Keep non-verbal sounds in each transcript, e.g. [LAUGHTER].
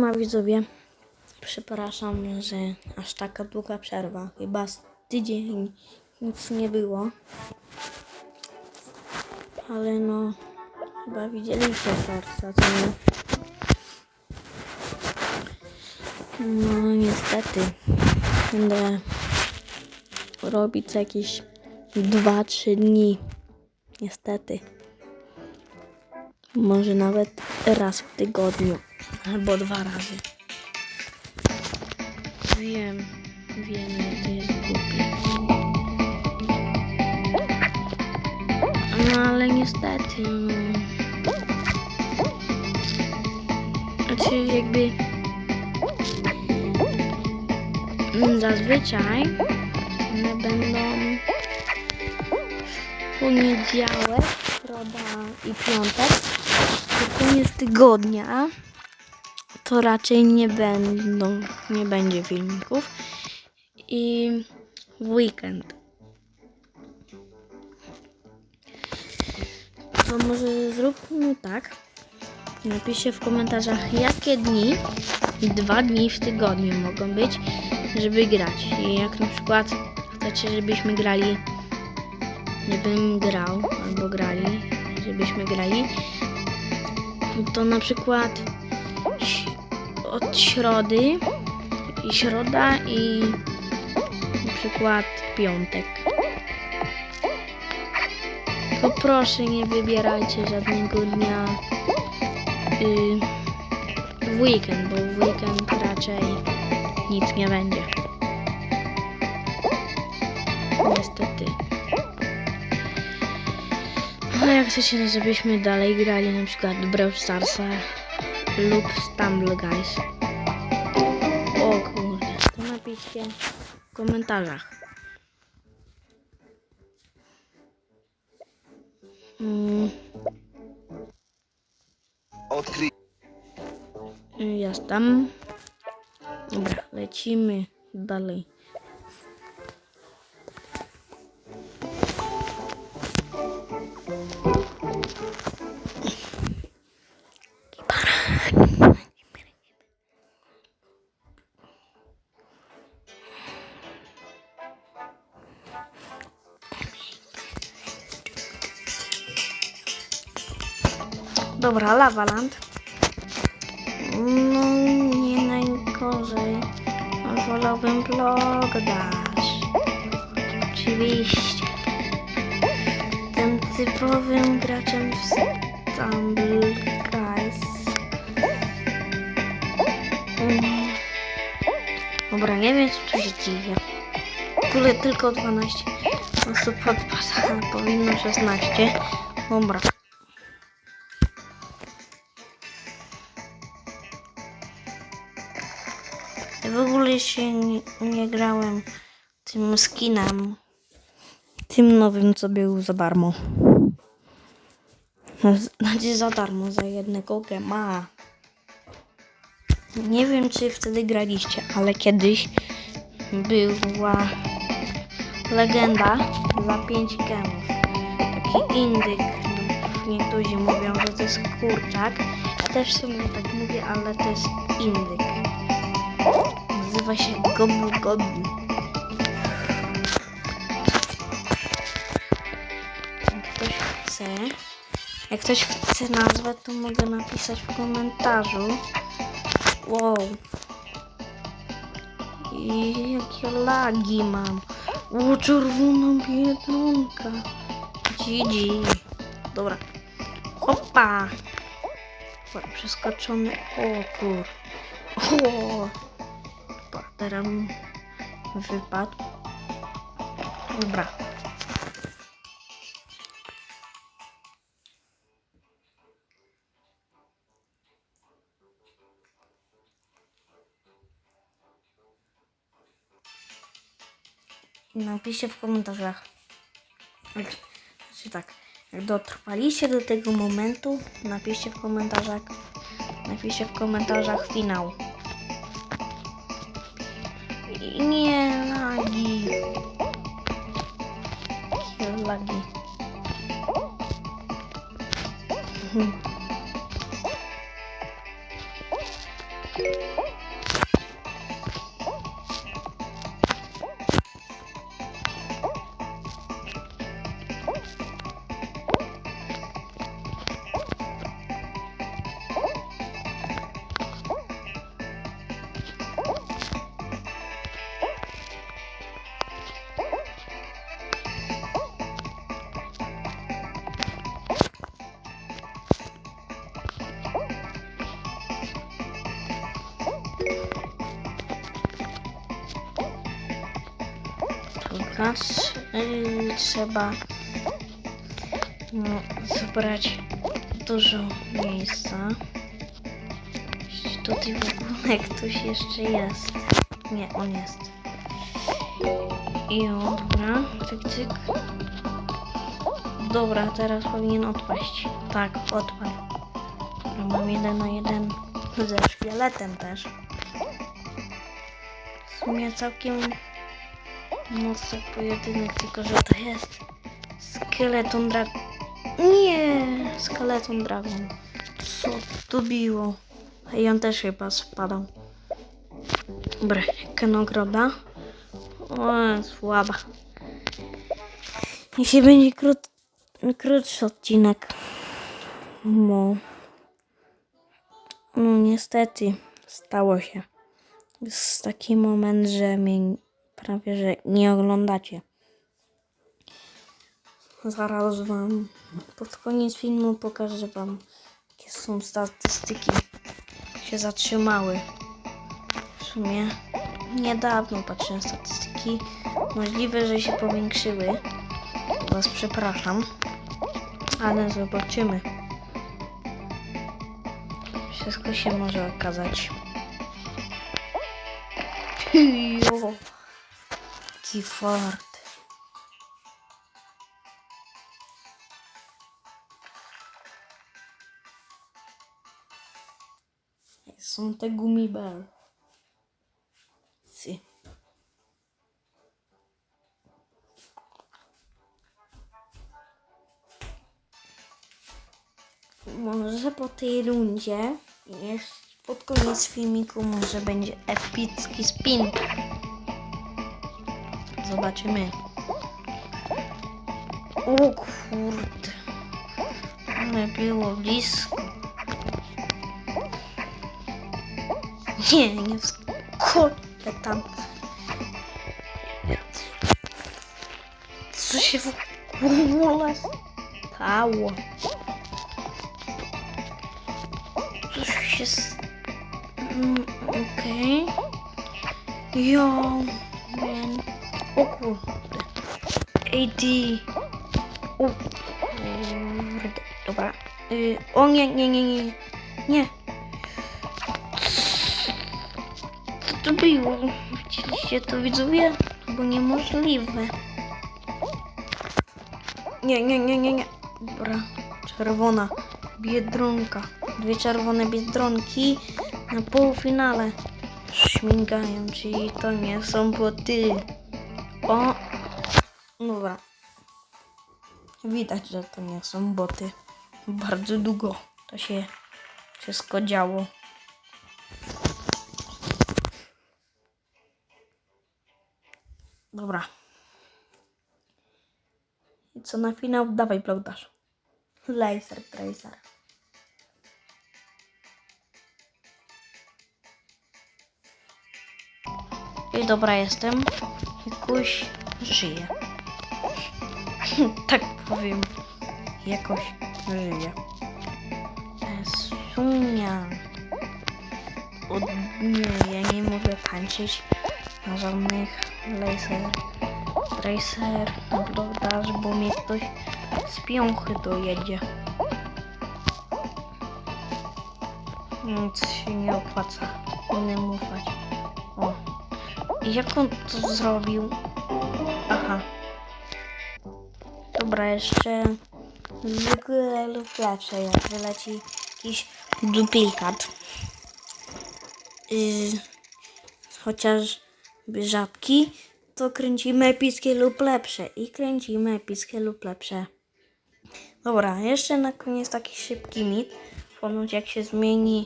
Ma widzowie, przepraszam, że aż taka długa przerwa. Chyba z tydzień nic nie było. Ale no, chyba widzieliście Forza, co nie? No niestety, będę robić jakieś 2-3 dni. Niestety. Może nawet raz w tygodniu. Albo dwa razy. Wiem, wiem, że to jest głupie. No ale niestety. No. Znaczy jakby zazwyczaj one będą poniedziałek, środa i piątek. To koniec tygodnia to raczej nie będą, nie będzie filmików. I w weekend. To może zróbmy tak. Napiszcie w komentarzach, jakie dni i dwa dni w tygodniu mogą być, żeby grać. I jak na przykład chcecie, żebyśmy grali, nie bym grał, albo grali, żebyśmy grali, to na przykład od środy i środa i na przykład piątek. Tylko proszę nie wybierajcie żadnego dnia y, w weekend, bo w weekend raczej nic nie będzie. Niestety. A jak chcecie, żebyśmy dalej grali na przykład Brawl Starsa lub Stumble Guys. O kurde, to napiszcie w komentarzach. Mm, Odkryj. jestem. Dobra, lecimy dalej. Dobra, Lavaland. No, nie najgorzej. No, Wolałbym blog dash. Oczywiście. Tym typowym graczem w Stumble Guys. Mm. Dobra, nie wiem co tu się dzieje. Ogóle tylko 12 osób odpada. Powinno 16. Dobra. W ogóle się nie, nie grałem tym skinem. Tym nowym, co był za darmo. Znaczy za darmo, za jednego gema. Nie wiem, czy wtedy graliście, ale kiedyś była legenda za 5 gemów. Taki indyk. Niektórzy mówią, że to jest kurczak. Ja też w sumie tak mówię, ale to jest indyk. Nazywa się Gobu Gobu. Jak ktoś chce, jak ktoś chce nazwę, to mogę napisać w komentarzu. Wow. I jakie lagi mam. O, czerwona biedronka. GG. Dobra. Dobra, Przeskoczony. O kur. O. Mi wypadł. Dobra. Napiszcie w komentarzach. Jak, znaczy tak, jak dotrwaliście do tego momentu, napiszcie w komentarzach. Napiszcie w komentarzach finał. I Nie lagi. Jakie lagi. Teraz yy, trzeba no, zebrać dużo miejsca. Tutaj w ogóle ktoś jeszcze jest. Nie, on jest. I o, dobra, cyk, cyk. Dobra, teraz powinien odpaść. Tak, odpadł. Dobra, mam jeden na jeden ze szkieletem też. W sumie całkiem mocny pojedynek, tylko że to jest skeleton dragon. Nie, skeleton dragon. Co to było? I on też chyba spadał. Dobra, jaka nagroda? O, słaba. Jeśli będzie krót, krótszy odcinek. No. No niestety stało się. Jest taki moment, że mnie prawie że nie oglądacie. Zaraz wam pod koniec filmu pokażę wam jakie są statystyki się zatrzymały. W sumie niedawno patrzyłem statystyki. Możliwe, że się powiększyły. Was przepraszam. Ale zobaczymy. Wszystko się może okazać. [LAUGHS] Jaki fart. Są te gumibel. Si. Może po tej rundzie, jest pod koniec filmiku, może będzie epicki spin. Zobaczymy. O kurde. Ale było blisko. Nie, nie wskoczę tam. Co się w ogóle stało? Coś się... s- Mm, Okej. Jo, man. O kurde. AD. O. Dobra. Y, o nie, nie, nie, nie. Nie. Co to było? Widzieliście to widzowie? To było niemożliwe. Nie, nie, nie, nie, nie. Dobra. Czerwona. Biedronka. Dwie czerwone biedronki na półfinale. Śmigają, czyli to nie są boty. O! Dobra. Widać, że to nie są boty. Bardzo długo to się wszystko działo. Dobra. I co na finał? Dawaj, blogdasz. Laser Tracer. I dobra jestem. Jakoś żyję. tak powiem. Jakoś żyję. Sunia. O nie, ja nie mogę tańczyć na żadnych laser tracer na blogdaż, bo mnie ktoś z piąchy dojedzie. Nic się nie opłaca innym ufać. Jak on to zrobił? Aha. Dobra, jeszcze zwykle lub lepsze, jak wyleci jakiś duplikat. Yy, chociaż rzadki, to kręcimy epickie lub lepsze. I kręcimy epickie lub lepsze. Dobra, jeszcze na koniec taki szybki mit. Ponoć jak się zmieni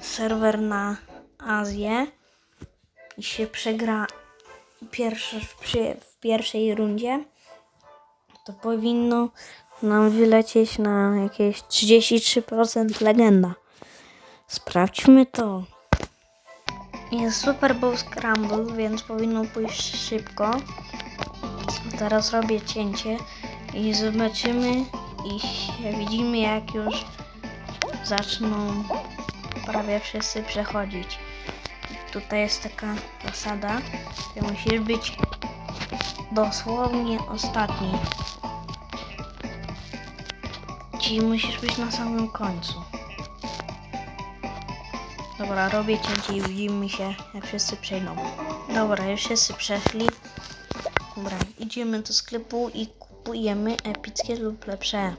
serwer na Azję i się przegra pierwszy, w, przy, w pierwszej rundzie, to powinno nam wylecieć na jakieś 33% legenda. Sprawdźmy to. Jest Super Bowl Scramble, więc powinno pójść szybko. Teraz robię cięcie i zobaczymy i się widzimy jak już zaczną prawie wszyscy przechodzić. Tutaj jest taka zasada, że musisz być dosłownie ostatni. Czyli musisz być na samym końcu. Dobra, robię cięcie i widzimy się, jak wszyscy przejdą. Dobra, już wszyscy przeszli. Dobra, idziemy do sklepu i kupujemy epickie lub lepsze.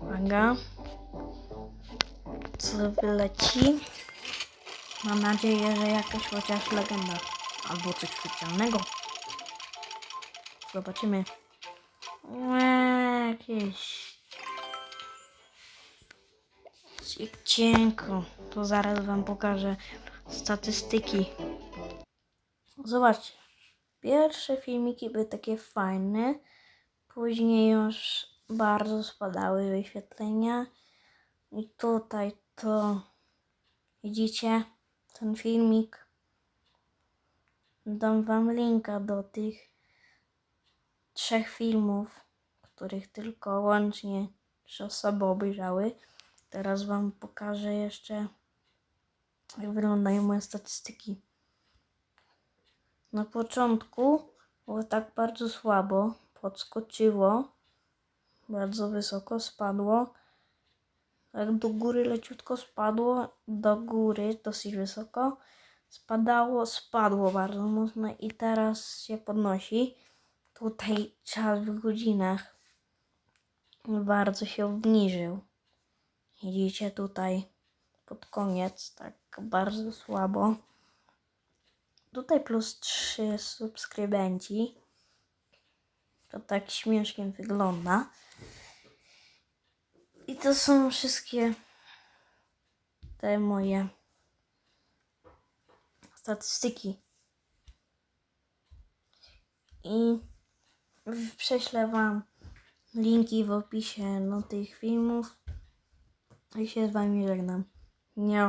Uwaga. Co wyleci? Mam nadzieję, że jakaś chociaż legenda. Albo coś specjalnego. Zobaczymy. Eee, jakieś... Cie- Cienko. To zaraz wam pokażę statystyki. Zobaczcie. Pierwsze filmiki były takie fajne. Później już bardzo spadały wyświetlenia. I tutaj to widzicie ten filmik. Dam wam linka do tych trzech filmów, których tylko łącznie trzy osoby obejrzały. Teraz wam pokażę jeszcze, jak wyglądają moje statystyki. Na początku było tak bardzo słabo, podskoczyło, bardzo wysoko spadło. Tak do góry leciutko spadło, do góry dosyć wysoko. Spadało, spadło bardzo mocno i teraz się podnosi. Tutaj czas w godzinach bardzo się obniżył. Widzicie tutaj pod koniec, tak bardzo słabo. Tutaj plus 3 subskrybenci. To tak śmiesznie wygląda. To są wszystkie te moje statystyki. I prześlę Wam linki w opisie do tych filmów. I się z Wami żegnam. Nie.